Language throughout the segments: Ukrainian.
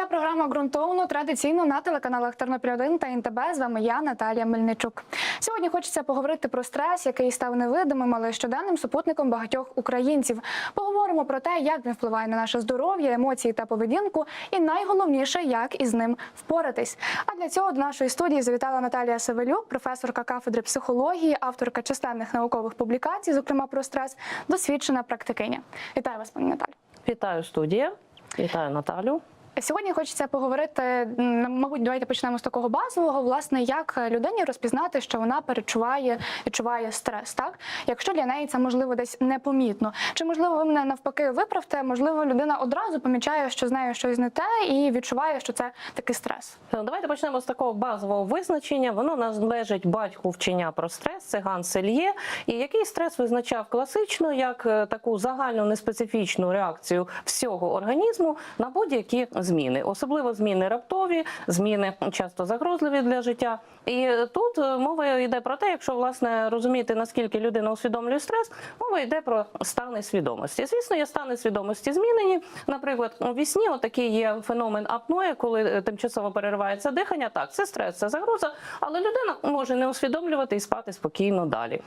програма ґрунтовно традиційно на телеканалах Тернопіль 1 та НТБ. З вами я, Наталія Мельничук. Сьогодні хочеться поговорити про стрес, який став невидимим, але щоденним супутником багатьох українців. Поговоримо про те, як він впливає на наше здоров'я, емоції та поведінку, і найголовніше, як із ним впоратись. А для цього до нашої студії завітала Наталія Савелюк, професорка кафедри психології, авторка численних наукових публікацій, зокрема про стрес, досвідчена практикиня. Вітаю вас, пані Наталі. Вітаю студія, вітаю Наталю. Сьогодні хочеться поговорити. Мабуть, давайте почнемо з такого базового. Власне, як людині розпізнати, що вона перечуває, відчуває стрес, так якщо для неї це можливо десь непомітно, чи можливо ви мене навпаки виправте? Можливо, людина одразу помічає, що з нею щось не те, і відчуває, що це такий стрес. Ну, Давайте почнемо з такого базового визначення. Воно належить батьку вчення про стрес, це Ганс Сельє. І який стрес визначав класично як е, таку загальну неспецифічну реакцію всього організму на будь-які зміни, особливо зміни раптові, зміни часто загрозливі для життя. І тут е, мова йде про те, якщо власне розуміти наскільки людина усвідомлює стрес, мова йде про стани свідомості. Звісно, є стани свідомості змінені. Наприклад, у вісні отакий є феномен апноє, коли е, тимчасово переривається дихання. Так, це стрес, це загроза, але людина може не усвідомлювати і спати спокійно далі.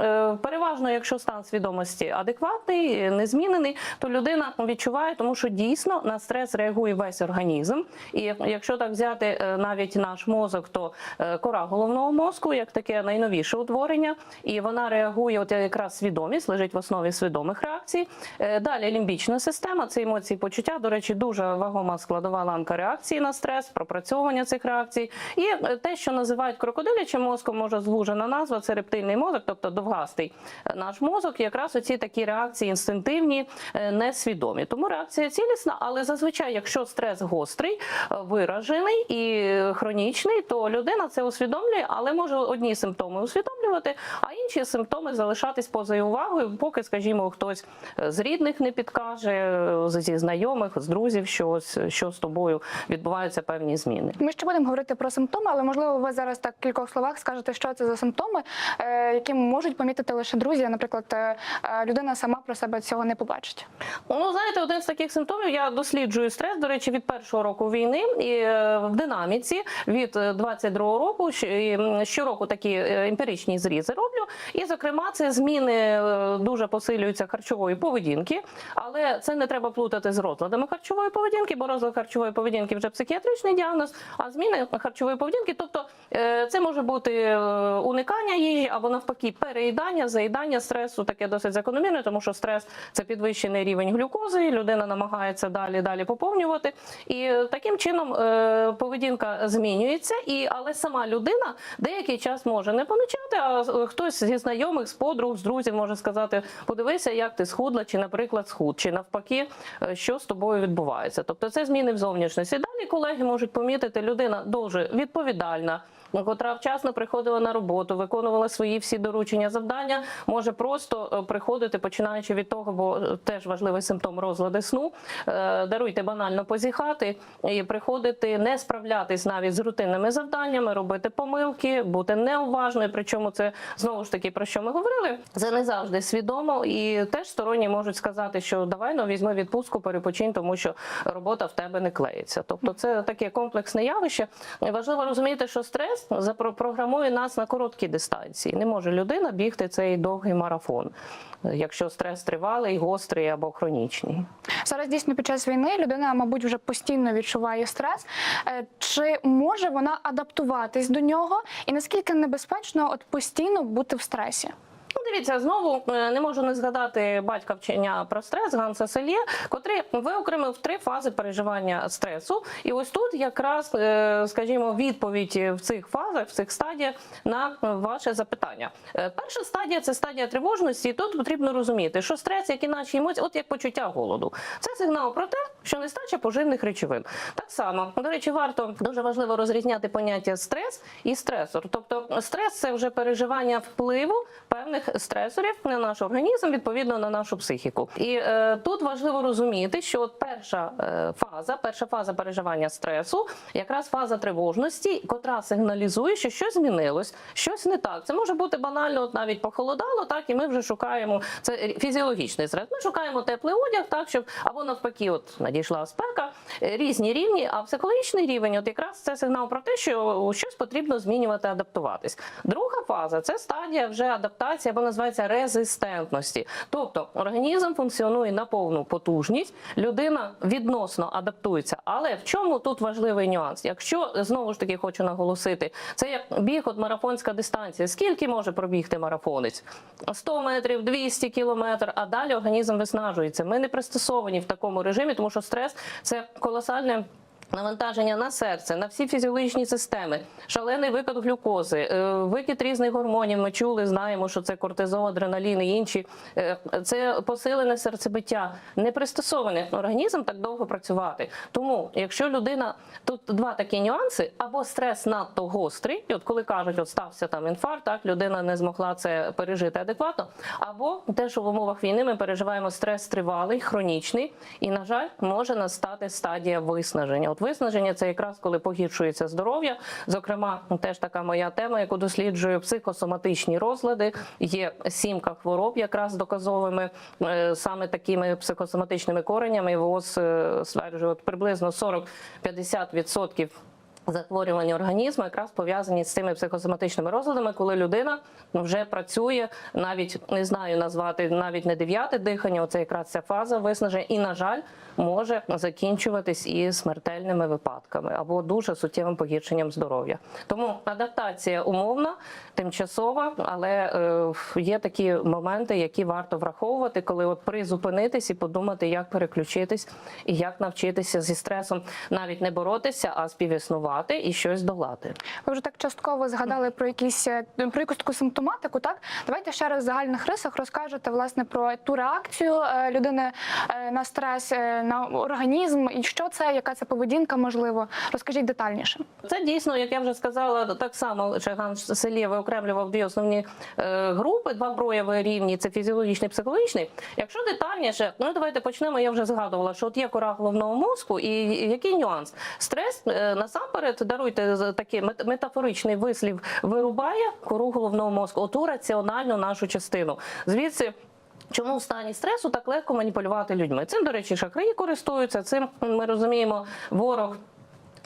Е, переважно, якщо стан свідомості адекватний, е, незмінений, то людина відчуває, тому що дійсно на стрес реагує весь організм. І якщо так взяти е, навіть наш мозок, то е, кора головного мозку, як таке найновіше утворення, і вона реагує, от якраз свідомість лежить в основі свідомих реакцій. Далі лімбічна система, це емоції, почуття. До речі, дуже вагома складова ланка реакції на стрес, пропрацьовування цих реакцій. І те, що називають крокодилячим мозком, може звужена назва, це рептильний мозок, тобто довгастий наш мозок. Якраз оці такі реакції інстинктивні, е, несвідомі. Тому реакція цілісна, але зазвичай, якщо стрес гострий, е, виражений і е, хронічний, то людина це усвідомлює, але може одні симптоми усвідомлювати, а інші симптоми залишатись поза увагою, поки, скажімо, хтось е, з рідних не підкаже, е, зі знайомих, з друзів, що, ось, що з тобою відбуваються певні зміни. Ми ще будемо говорити про симптоми, але можливо, ви зараз так в кількох словах скажете, що це за симптоми, е, які можуть помітити лише друзі. Наприклад, людина сама про себе цього не побачить. Ну, знаєте, один з таких симптомів я досліджую стрес, до речі, від першого року війни і в динаміці від е, 22-го року щороку такі е, емпіричні зрізи роблю. І, зокрема, це зміни е, дуже посилюються харчової поведінки, але це не треба плутати з розладами харчової поведінки, бо розлад харчової поведінки вже психіатричний діагноз, а зміни харчової поведінки, тобто е, це може бути е, уникання їжі або навпаки переїдання, заїдання стресу, таке досить закономірне, тому що стрес це підвищений рівень глюкози, людина намагається далі далі поповнювати. І таким чином поведінка змінюється, і але сама людина деякий час може не помічати, е, хтось зі знайомих, з подруг, з друзів може сказати: подивися, як ти схудла, чи, наприклад, схуд, чи навпаки, е, що з тобою відбувається. Тобто це зміни в зовнішності. Далі колеги можуть помітити, людина дуже відповідальна. Котра вчасно приходила на роботу, виконувала свої всі доручення, завдання, може просто е, приходити, починаючи від того, бо е, теж важливий симптом розлади сну. е, Даруйте банально позіхати і приходити, не справлятись навіть з рутинними завданнями, робити помилки, бути неуважною. Причому це знову ж таки про що ми говорили. Це не завжди свідомо, і теж сторонні можуть сказати, що давай ну візьми відпустку, перепочинь, тому що робота в тебе не клеїться. Тобто, це таке комплексне явище. Важливо розуміти, що стрес запрограмує нас на короткі дистанції. Не може людина бігти цей довгий марафон, якщо стрес тривалий, гострий або хронічний. Зараз дійсно під час війни людина, мабуть, вже постійно відчуває стрес. Е, Чи може вона адаптуватись до нього, і наскільки небезпечно от постійно бути в стресі? Ну, дивіться, знову е, не можу не згадати батька вчення про стрес Ганса Сельє, котрий виокремив три фази переживання стресу. І ось тут якраз, е, скажімо, відповідь в цих фазах, в цих стадіях на ваше запитання. Е, Перша стадія це стадія тривожності. І тут потрібно розуміти, що стрес, як і наші емоції, от як почуття голоду, це сигнал про те, що нестача поживних речовин. Так само, до речі, варто дуже важливо розрізняти поняття стрес і стресор. Тобто, стрес це вже переживання впливу певних стресорів на наш організм, відповідно на нашу психіку. І е, тут важливо розуміти, що от перша е, фаза, перша фаза переживання стресу, якраз фаза тривожності, котра сигналізує, що щось змінилось, щось не так. Це може бути банально, от навіть похолодало, так і ми вже шукаємо це фізіологічний стрес. Ми шукаємо теплий одяг, так щоб або навпаки, от надійшла спека, е, різні рівні. А психологічний рівень, от якраз це сигнал про те, що щось потрібно змінювати, адаптуватись. Друга фаза це стадія вже адаптації або називається резистентності. Тобто організм функціонує на повну потужність, людина відносно адаптується. Але в чому тут важливий нюанс? Якщо знову ж таки хочу наголосити, це як біг от марафонська дистанція. Скільки може пробігти марафонець? 100 метрів, 200 кілометр, а далі організм виснажується. Ми не пристосовані в такому режимі, тому що стрес це колосальне. Навантаження на серце, на всі фізіологічні системи, шалений викид глюкози, е, викид різних гормонів. Ми чули, знаємо, що це кортизол, адреналін і інші. Е, Це посилене серцебиття, не пристосований організм так довго працювати. Тому, якщо людина тут два такі нюанси, або стрес надто гострий, от коли кажуть, от стався там інфаркт, так людина не змогла це пережити адекватно, або те, що в умовах війни ми переживаємо стрес тривалий, хронічний, і на жаль, може настати стадія виснаження. От виснаження це якраз коли погіршується здоров'я. Зокрема, теж така моя тема, яку досліджую психосоматичні розлади. Є сімка хвороб, якраз доказовими е, саме такими психосоматичними коренями. ВОЗ е, стверджує, от приблизно 40-50% Захворювання організму якраз пов'язані з цими психосоматичними розладами, коли людина вже працює, навіть не знаю назвати навіть не дев'яте дихання. Оце якраз ця фаза виснаження, і на жаль, може закінчуватись і смертельними випадками або дуже суттєвим погіршенням здоров'я. Тому адаптація умовна, тимчасова, але е, є такі моменти, які варто враховувати, коли от призупинитись і подумати, як переключитись і як навчитися зі стресом навіть не боротися, а співіснувати і щось долати. Ви вже так частково згадали про якісь е, про якусь таку симптоматику. Так давайте ще раз в загальних рисах розкажете власне про ту реакцію е, людини на стрес, на організм, і що це, яка це поведінка, можливо. Розкажіть детальніше. Це дійсно, як я вже сказала, так само Чаган Селє виокремлював дві основні е, групи, два прояви рівні це фізіологічний психологічний. Якщо детальніше, ну давайте почнемо. Я вже згадувала, що от є кора головного мозку, і який нюанс? Стрес е, насамперед даруйте такий мет- метафоричний вислів, вирубає кору головного мозку, оту раціональну нашу частину. Звідси. Чому в стані стресу так легко маніпулювати людьми? Цим, до речі, шахраї користуються. Цим ми розуміємо, ворог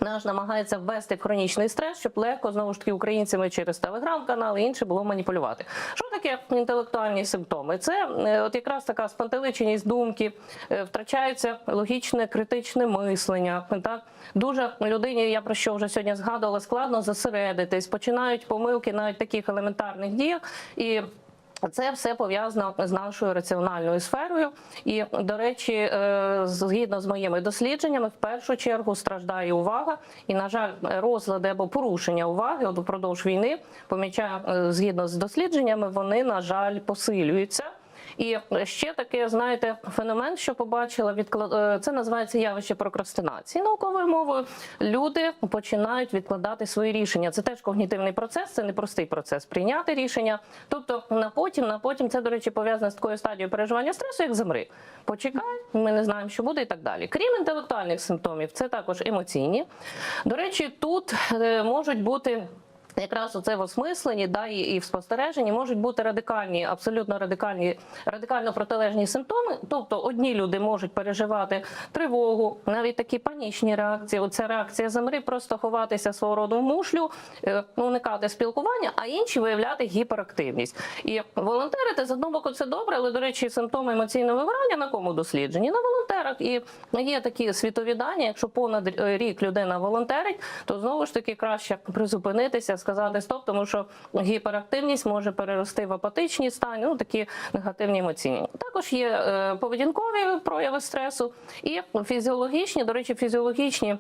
наш намагається ввести в хронічний стрес, щоб легко знову ж таки українцями через телеграм-канали і інше було маніпулювати. Що таке інтелектуальні симптоми? Це е, от якраз така спантеличеність думки, е, втрачається логічне критичне мислення. Так дуже людині, я про що вже сьогодні згадувала, складно зосередитись, починають помилки навіть таких елементарних діях і. Це все пов'язано з нашою раціональною сферою, і до речі, е, згідно з моїми дослідженнями, в першу чергу страждає увага, і на жаль, розлади або порушення уваги от упродовж війни помічаю е, згідно з дослідженнями, вони на жаль посилюються. І ще таке, знаєте, феномен, що побачила, відклад... е, це називається явище прокрастинації. Науковою мовою люди починають відкладати свої рішення. Це теж когнітивний процес, це не простий процес прийняти рішення. Тобто на потім, на потім це, до речі, пов'язане з такою стадією переживання стресу, як замри. Почекай, ми не знаємо, що буде, і так далі. Крім інтелектуальних симптомів, це також емоційні. До речі, тут е, можуть бути. Якраз оце в осмисленні, да, і, і в спостереженні можуть бути радикальні, абсолютно радикальні, радикально протилежні симптоми. Тобто одні люди можуть переживати тривогу, навіть такі панічні реакції. Оця реакція замри, просто ховатися свого роду в мушлю, е, уникати спілкування, а інші виявляти гіперактивність. І волонтерити з одного боку це добре, але до речі, симптоми емоційного вигорання на кому досліджені? На волонтерах. І є такі світові дані. Якщо понад е, рік людина волонтерить, то знову ж таки краще призупинитися, сказати стоп, тому що гіперактивність може перерости в апатичні стані, ну такі негативні емоційні. Також є е, поведінкові прояви стресу і фізіологічні. До речі, фізіологічні.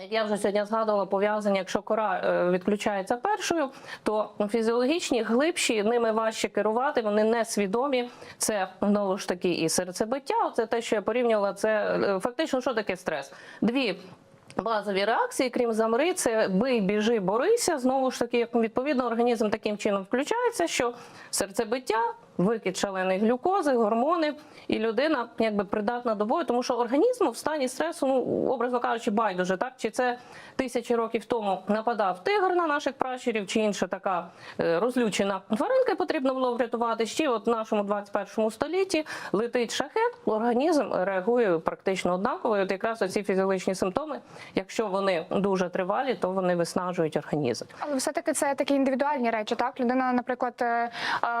Як я вже сьогодні згадувала, пов'язані, якщо кора е, відключається першою, то фізіологічні, глибші, ними важче керувати, вони несвідомі. Це знову ж таки і серцебиття. Це те, що я порівнювала. Це е, фактично, що таке стрес? Дві Базові реакції, крім замри, це бий, біжи, борися. Знову ж таки, відповідно, організм таким чином включається, що серцебиття викид шаленої глюкози, гормони, і людина якби придатна до бою, тому що організму в стані стресу, ну образно кажучи, байдуже, так чи це тисячі років тому нападав тигр на наших пращурів, чи інша така е, розлючена тваринка, потрібно було врятувати. Ще от в нашому 21 столітті летить шахет, організм реагує практично однаково. І От якраз оці фізіологічні симптоми, якщо вони дуже тривалі, то вони виснажують організм. Але все-таки це такі індивідуальні речі, так? Людина, наприклад, е, е,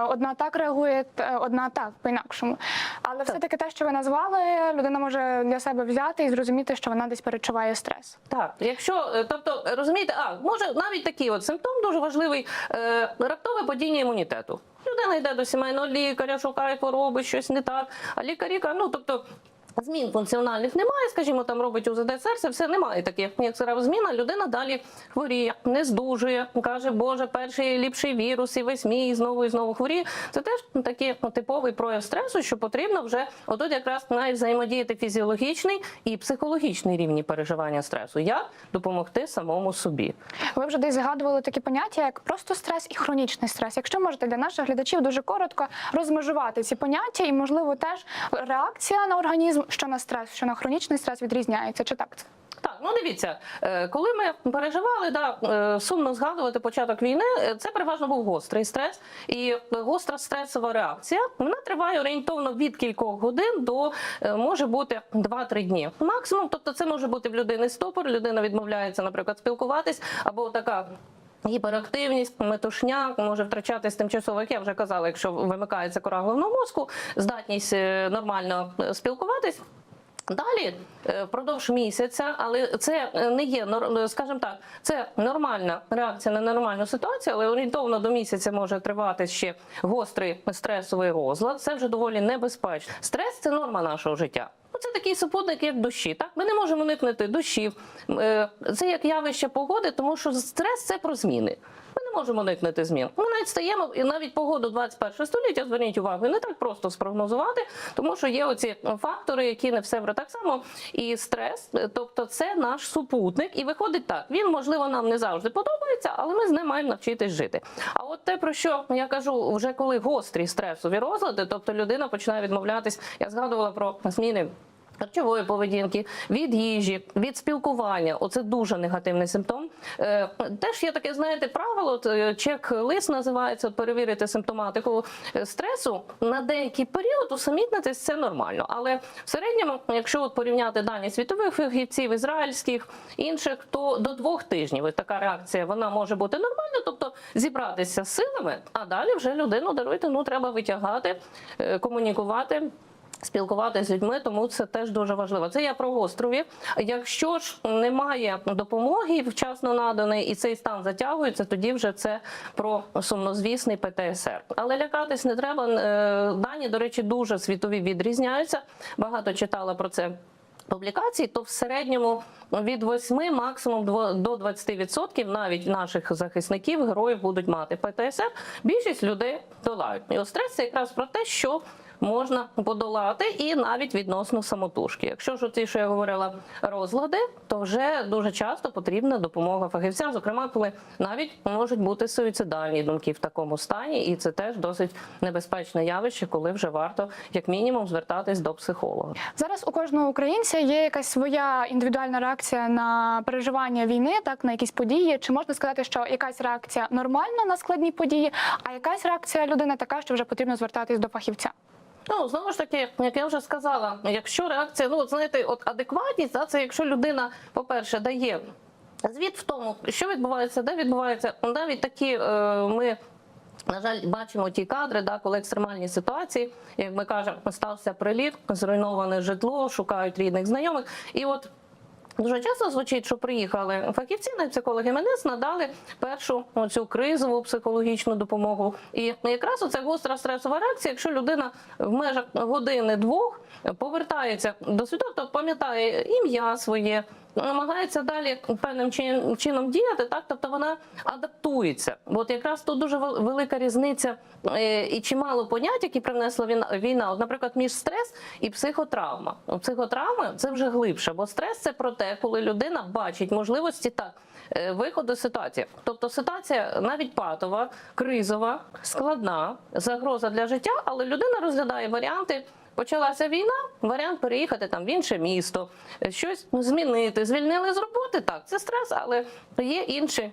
одна так реагує, т- одна так, по-інакшому. Але все-таки те, що ви назвали, людина може для себе взяти і зрозуміти, що вона десь перечуває стрес. Так, якщо е, тобто розумієте, а може навіть такий от симптом дуже важливий е, раптове падіння імунітету. Людина йде до сімейного лікаря, шукає хвороби, щось не так. А лікарі кажуть, ну тобто. Змін функціональних немає, скажімо, там робить УЗД серця, все немає таких. Як зрава зміна, людина далі хворіє, не здужує, каже, Боже, перший ліпший вірус, і весь мій, і знову і знову хворіє. Це теж такий ну, типовий прояв стресу, що потрібно вже отут якраз навіть взаємодіяти фізіологічний і психологічний рівні переживання стресу. Як допомогти самому собі? Ви вже десь згадували такі поняття, як просто стрес і хронічний стрес. Якщо можете для наших глядачів дуже коротко розмежувати ці поняття, і можливо теж реакція на організм, що на стрес, що на хронічний стрес відрізняється, чи так це? Так, ну дивіться, е, коли ми переживали, да, е, сумно згадувати початок війни, е, це переважно був гострий стрес. І гостра стресова реакція вона триває орієнтовно від кількох годин до може бути 2-3 дні. Максимум, тобто це може бути в людини стопор, людина відмовляється, наприклад, спілкуватись, або така. Гіперактивність, метушня може втрачатись тимчасово, як я вже казала, якщо вимикається кора головного мозку, здатність е, нормально е, спілкуватись. Далі е, впродовж місяця, але це е, не є нор- скажімо так, це нормальна реакція на ненормальну ситуацію, але орієнтовно до місяця може тривати ще гострий стресовий розлад. Це вже доволі небезпечно. Стрес це норма нашого життя. Ну, Це такий супутник, як дощі. Так ми не можемо уникнути дощів. Е, Це як явище погоди, тому що стрес це про зміни. Ми не можемо уникнути змін. Ми навіть стаємо і навіть погоду 21 століття. Зверніть увагу, не так просто спрогнозувати, тому що є оці фактори, які не все так само. І стрес, тобто це наш супутник, і виходить так. Він можливо нам не завжди подобається, але ми з ним маємо навчитись жити. А от те, про що я кажу, вже коли гострі стресові розлади, тобто людина починає відмовлятись, я згадувала про зміни. Харчової поведінки, від їжі, від спілкування оце дуже негативний симптом. Е, теж є таке, знаєте, правило, е, чек-лист називається перевірити симптоматику е, стресу. На деякий період усамітнитись це нормально. Але в середньому, якщо от порівняти дані світових фахівців, ізраїльських інших, то до двох тижнів така реакція вона може бути нормальна, тобто зібратися з силами, а далі вже людину даруйте, ну треба витягати, комунікувати. Спілкуватися з людьми, тому це теж дуже важливо. Це я про гострові. Якщо ж немає допомоги вчасно наданої, і цей стан затягується, тоді вже це про сумнозвісний ПТСР. Але лякатись не треба. Е, Дані, до речі, дуже світові відрізняються. Багато читала про це. Публікацій, то в середньому від 8 максимум до 20% навіть наших захисників, героїв будуть мати ПТСР. Більшість людей долають. І от стрес це якраз про те, що можна подолати, і навіть відносно самотужки. Якщо ж ті, що я говорила, розлади, то вже дуже часто потрібна допомога фахівця. Зокрема, коли навіть можуть бути суїцидальні думки в такому стані, і це теж досить небезпечне явище, коли вже варто як мінімум звертатись до психолога. Зараз у кожного українця є якась своя індивідуальна реакція на переживання війни, так на якісь події. Чи можна сказати, що якась реакція нормальна на складні події, а якась реакція людини така, що вже потрібно звертатись до фахівця? Ну знову ж таки, як я вже сказала, якщо реакція, ну знаєте, от адекватність, да, це якщо людина, по-перше, дає звіт в тому, що відбувається, де відбувається, навіть такі е, ми. На жаль, бачимо ті кадри, да, коли екстремальні ситуації, як ми кажемо, стався приліт, зруйноване житло, шукають рідних знайомих. І от Дуже часто звучить, що приїхали фахівці, на психологи МНС надали першу цю кризову психологічну допомогу. І якраз оце гостра стресова реакція, якщо людина в межах години-двох повертається до то пам'ятає ім'я своє, намагається далі певним чином діяти, так тобто вона адаптується. От якраз тут дуже велика різниця е, і чимало понять, які привнесла війна-. От, наприклад, між стрес і психотравма. От Психотравма це вже глибше, бо стрес це про те, коли людина бачить можливості так. е, виходу ситуації. Тобто ситуація навіть патова, кризова, складна, загроза для життя, але людина розглядає варіанти. Почалася війна, варіант переїхати там в інше місто, щось змінити. Звільнили з роботи. Так, це стрес, але є інші.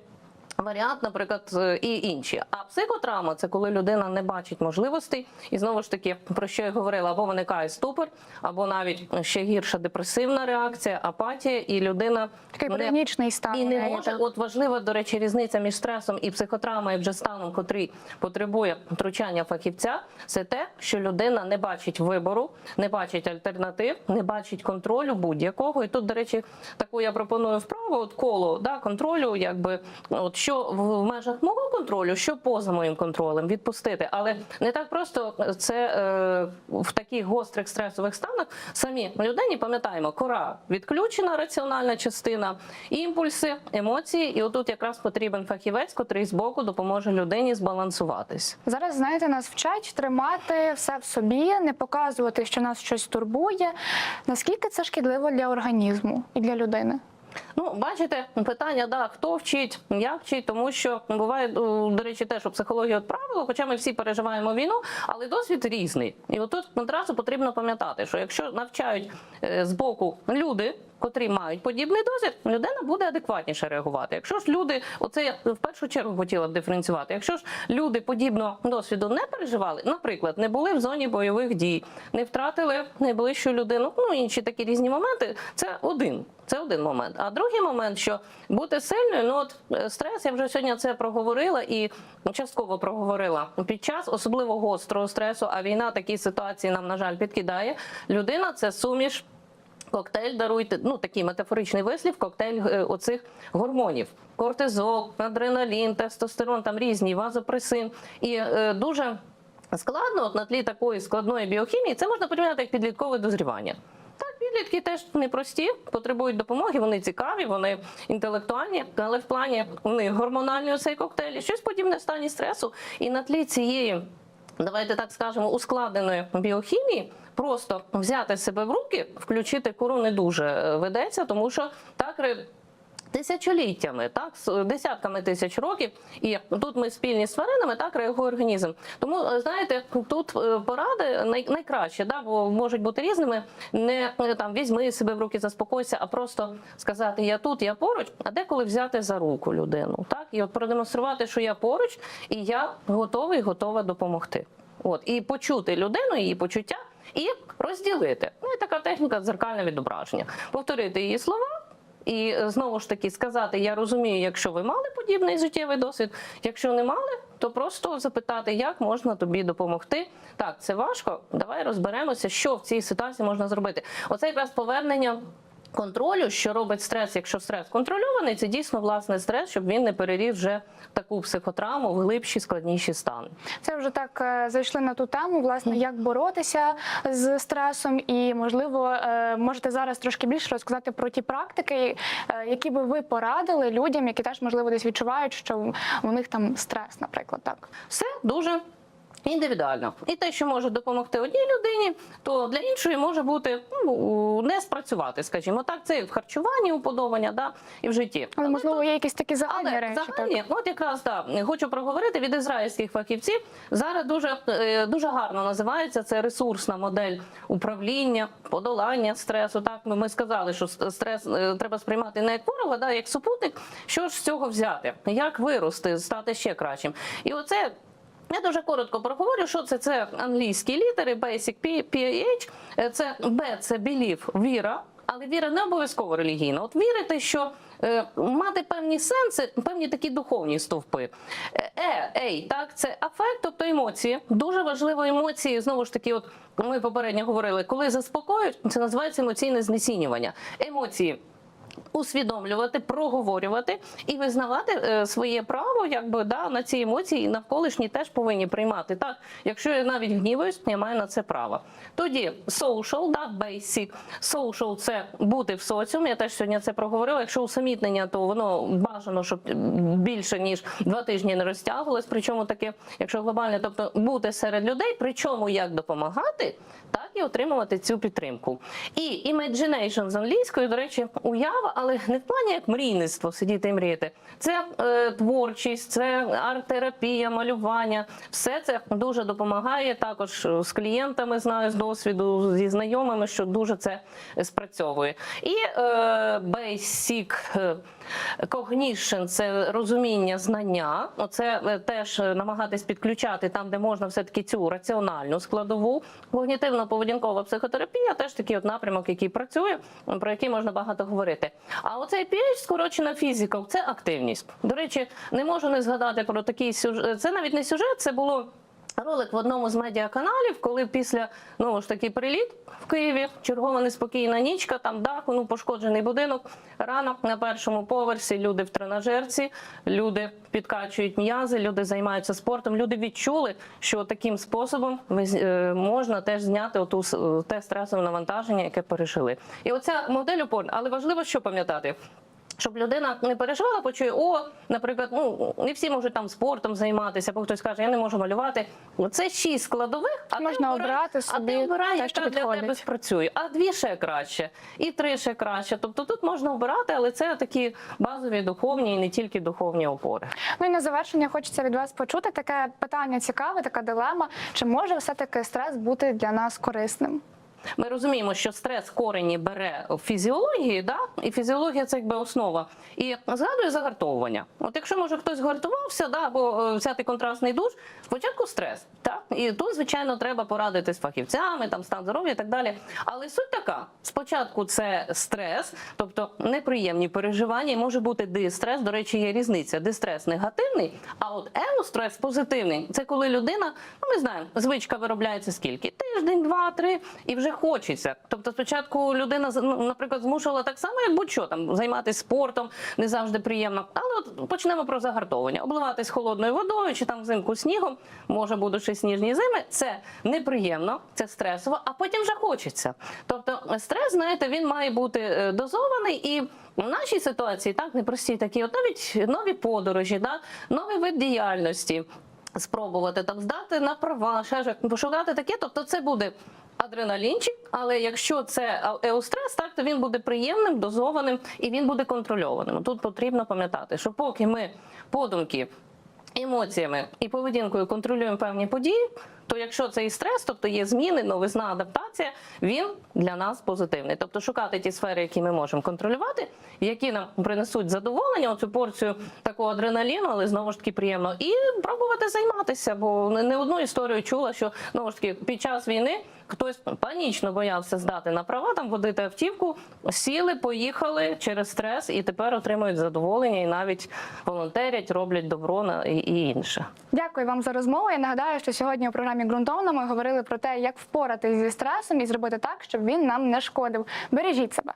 Варіант, наприклад, і інші. А психотравма це коли людина не бачить можливостей, і знову ж таки, про що я говорила, або виникає ступор, або навіть ще гірша депресивна реакція, апатія, і людина Такий не- панічний стан. і не може. так. От важлива, до речі, різниця між стресом і психотравмою, вже станом, котрий потребує втручання фахівця, це те, що людина не бачить вибору, не бачить альтернатив, не бачить контролю будь-якого. І тут, до речі, таку я пропоную вправу, от коло да, контролю, якби от що в межах мого контролю, що поза моїм контролем, відпустити. Але не так просто це е, в таких гострих стресових станах самі людині пам'ятаємо, кора відключена, раціональна частина, імпульси, емоції. І отут якраз потрібен фахівець, котрий збоку допоможе людині збалансуватись. Зараз знаєте, нас вчать тримати все в собі, не показувати, що нас щось турбує. Наскільки це шкідливо для організму і для людини? Ну, бачите, питання, да, хто вчить, як вчить, тому що буває, до речі, теж у психології от правило, хоча ми всі переживаємо війну, але досвід різний. І отут одразу потрібно пам'ятати, що якщо навчають е, з боку люди. Котрі мають подібний досвід, людина буде адекватніше реагувати. Якщо ж люди, оце я в першу чергу хотіла б диференціювати. Якщо ж люди подібного досвіду не переживали, наприклад, не були в зоні бойових дій, не втратили найближчу людину, ну інші такі різні моменти, це один. Це один момент. А другий момент, що бути сильною, ну от е, стрес, я вже сьогодні це проговорила і частково проговорила під час особливо гострого стресу. А війна такі ситуації нам, на жаль, підкидає. Людина це суміш. Коктейль даруйте, ну такий метафоричний вислів, коктейль е, оцих гормонів: кортизол, адреналін, тестостерон, там різні, вазопресин. І е, дуже складно от на тлі такої складної біохімії, це можна порівняти як підліткове дозрівання. Так, підлітки теж непрості, потребують допомоги, вони цікаві, вони інтелектуальні, але в плані у них гормональний оцей коктейль, щось подібне в стані стресу. І на тлі цієї давайте так скажемо, ускладненої біохімії, просто взяти себе в руки, включити кору не дуже е, ведеться, тому що так Тисячоліттями, так десятками тисяч років, і тут ми спільні з тваринами, так реагує організм. Тому е, знаєте, тут е, поради най, найкраще, да, бо можуть бути різними. Не там візьми себе в руки, заспокойся, а просто сказати Я тут, я поруч, а деколи взяти за руку людину, так і от продемонструвати, що я поруч, і я готовий, готова допомогти. От і почути людину, її почуття, і розділити. Ну і така техніка дзеркальне відображення. Повторити її слова. І е, знову ж таки сказати, я розумію, якщо ви мали подібний життєвий досвід, якщо не мали, то просто запитати, як можна тобі допомогти. Так, це важко. Давай розберемося, що в цій ситуації можна зробити. Оце якраз повернення. Контролю, що робить стрес, якщо стрес контрольований, це дійсно власне стрес, щоб він не переріс вже таку психотравму в глибші складніші стани. Це вже так е, зайшли на ту тему, власне, як боротися з стресом, і можливо, е, можете зараз трошки більше розказати про ті практики, е, які би ви порадили людям, які теж можливо десь відчувають, що у них там стрес, наприклад, так. Все дуже індивідуально. І те, що може допомогти одній людині, то для іншої може бути ну, не спрацювати, скажімо так. Це і в харчуванні уподобання, да, і в житті. Але можливо є якісь такі загальні Але речі. загальні, от якраз так, хочу проговорити від ізраїльських фахівців. Зараз дуже, е, дуже гарно називається це ресурсна модель управління, подолання стресу. Так ми, ми сказали, що стрес е, треба сприймати не як ворога, да, як супутник. Що ж з цього взяти? Як вирости, стати ще кращим? І оце. Я дуже коротко проговорю, що це. Це англійські літери, Basic P- PAH. Е, Це B – це belief, віра, але віра не обов'язково релігійна. От вірити, що е, мати певні сенси, певні такі духовні стовпи. Е, ей, так, це афект, тобто емоції. Дуже важливо емоції. Знову ж таки, от ми попередньо говорили, коли заспокоюють, це називається емоційне знецінювання. Емоції усвідомлювати, проговорювати і визнавати е, своє право, якби да на ці емоції і навколишні теж повинні приймати. Так, якщо я навіть гніваюсь, я маю на це право. Тоді social, да, basic. Social – це бути в соціумі. Я теж сьогодні це проговорила. Якщо усамітнення, то воно бажано, щоб більше ніж два тижні не розтягувалось. Причому таке, якщо глобальне, тобто бути серед людей, причому як допомагати, і отримувати цю підтримку. І imagination з англійської, до речі, уява, але не в плані як мрійництво, сидіти і мріяти. Це е, творчість, це арт-терапія, малювання. Все це дуже допомагає. Також е, з клієнтами знаю з досвіду, зі знайомими, що дуже це спрацьовує. І е, basic е, cognition – це розуміння знання. Оце е, теж намагатись підключати там, де можна все-таки цю раціональну складову. Когнітивно-поведінкова психотерапія теж такий от напрямок, який працює, про який можна багато говорити. А оцей PH, скорочена фізика, – це активність. До речі, не можу не згадати про такий сюжет. Це навіть не сюжет, це було. Ролик в одному з медіаканалів, коли після ну ж таки приліт в Києві, чергова неспокійна нічка, там дах, ну пошкоджений будинок. Ранок на першому поверсі люди в тренажерці, люди підкачують м'язи, люди займаються спортом. Люди відчули, що таким способом е, можна теж зняти оту е, те стресове навантаження, яке пережили. І оця модель опорна, але важливо, що пам'ятати. Щоб людина не переживала, почує, о, наприклад, ну не всі можуть там спортом займатися, або хтось каже, я не можу малювати. Це шість складових, а Можна ти обирай, обрати а ти те, що яка для тебе спрацює. А дві ще краще, і три ще краще. Тобто тут можна обирати, але це такі базові духовні і не тільки духовні опори. Ну і на завершення хочеться від вас почути таке питання цікаве, така дилема. Чи може все-таки стрес бути для нас корисним? Ми розуміємо, що стрес корені бере в фізіології, да? і фізіологія це якби основа. І згадую загартовування. От якщо може хтось гартувався, да, або е, взяти контрастний душ, спочатку стрес. Так? І тут, звичайно, треба порадити з фахівцями, там стан здоров'я і так далі. Але суть така: спочатку це стрес, тобто неприємні переживання, і може бути дистрес. До речі, є різниця. Дистрес негативний, а от еустрес позитивний. Це коли людина, ну ми знаємо, звичка виробляється скільки? Тиждень, два, три, і вже хочеться. Тобто, спочатку людина ну, наприклад, змушувала так само, як будь-що там займатися спортом, не завжди приємно. Але от почнемо про загартовування. Обливатись холодною водою чи там взимку снігом, може будуть сніжні зими. Це неприємно, це стресово, а потім вже хочеться. Тобто, стрес, знаєте, він має бути е, дозований і. В нашій ситуації так непрості такі, от навіть нові подорожі, да? новий вид діяльності, спробувати там здати на права, ще ж пошукати таке. Тобто, це буде адреналінчик, але якщо це еустрес, так то він буде приємним, дозованим і він буде контрольованим. Тут потрібно пам'ятати, що поки ми подумки. Емоціями і поведінкою контролюємо певні події, то якщо це і стрес, тобто є зміни, новизна, адаптація, він для нас позитивний. Тобто шукати ті сфери, які ми можемо контролювати, які нам принесуть задоволення, оцю порцію такого адреналіну, але знову ж таки приємно, і пробувати займатися. Бо не одну історію чула, що знову ж таки під час війни хтось панічно боявся здати на права, там водити автівку, сіли, поїхали через стрес і тепер отримують задоволення і навіть волонтерять, роблять добро на і, інше. Дякую вам за розмову. Я нагадаю, що сьогодні у програмі ґрунтовно ми говорили про те, як впоратись зі стресом і зробити так, щоб він нам не шкодив. Бережіть себе.